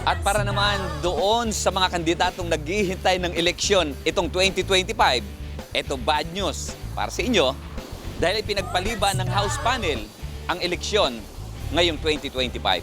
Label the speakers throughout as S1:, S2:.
S1: At para naman doon sa mga kandidatong naghihintay ng eleksyon itong 2025, ito bad news para sa inyo dahil pinagpaliban ng House panel ang eleksyon ngayong 2025.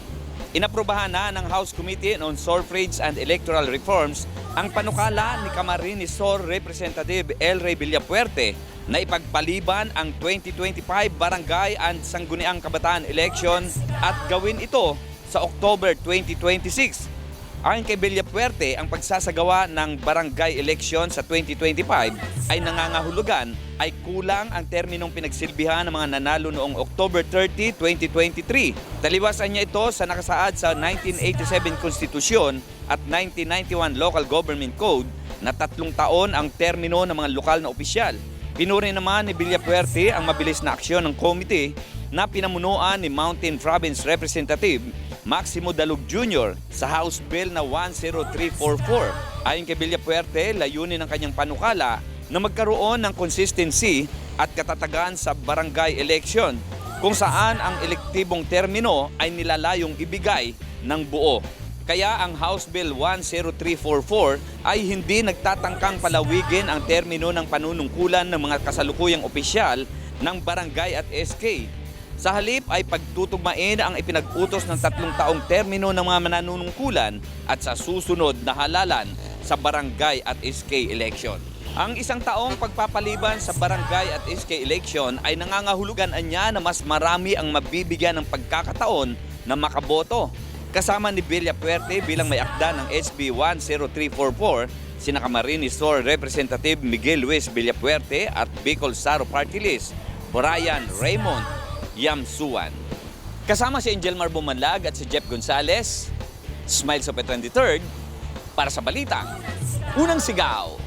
S1: Inaprobahan na ng House Committee on Suffrage and Electoral Reforms ang panukala ni Camarines Sur Representative El Rey Villapuerte na ipagpaliban ang 2025 Barangay and Sangguniang Kabataan Election at gawin ito sa October 2026. Ayon kay Villapuerte, ang pagsasagawa ng barangay election sa 2025 ay nangangahulugan ay kulang ang terminong pinagsilbihan ng mga nanalo noong October 30, 2023. Taliwasan niya ito sa nakasaad sa 1987 Konstitusyon at 1991 Local Government Code na tatlong taon ang termino ng mga lokal na opisyal. Pinuri naman ni Villapuerte ang mabilis na aksyon ng komite na pinamunuan ni Mountain Province Representative Maximo Dalug Jr. sa House Bill na 10344. Ayon kay Villapuerte, layunin ng kanyang panukala na magkaroon ng consistency at katatagan sa barangay election kung saan ang elektibong termino ay nilalayong ibigay ng buo. Kaya ang House Bill 10344 ay hindi nagtatangkang palawigin ang termino ng panunungkulan ng mga kasalukuyang opisyal ng barangay at SK. Sa halip ay pagtutugmain ang ipinag-utos ng tatlong taong termino ng mga mananunungkulan at sa susunod na halalan sa barangay at SK election. Ang isang taong pagpapaliban sa barangay at SK election ay nangangahulugan niya na mas marami ang mabibigyan ng pagkakataon na makaboto. Kasama ni Villapuerte bilang may akda ng SB 10344, sina Camarines Sur Representative Miguel Luis Villapuerte at Bicol Saro Party List, Brian Raymond Yamsuan. Kasama si Angel Mar Bumanlag at si Jeff Gonzalez, Smiles of the 23rd, para sa balita. Unang sigaw,